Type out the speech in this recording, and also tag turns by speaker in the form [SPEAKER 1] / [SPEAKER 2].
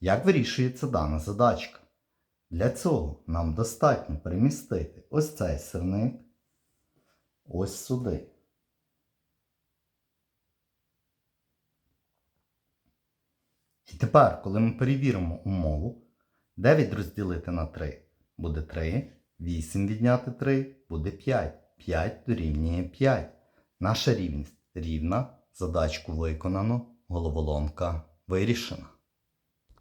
[SPEAKER 1] Як вирішується дана задачка? Для цього нам достатньо перемістити ось цей сирник ось сюди. І тепер, коли ми перевіримо умову, 9 розділити на 3 буде 3, 8 відняти 3 буде 5. 5 дорівнює 5. Наша рівність рівна, задачку виконано, головоломка вирішена.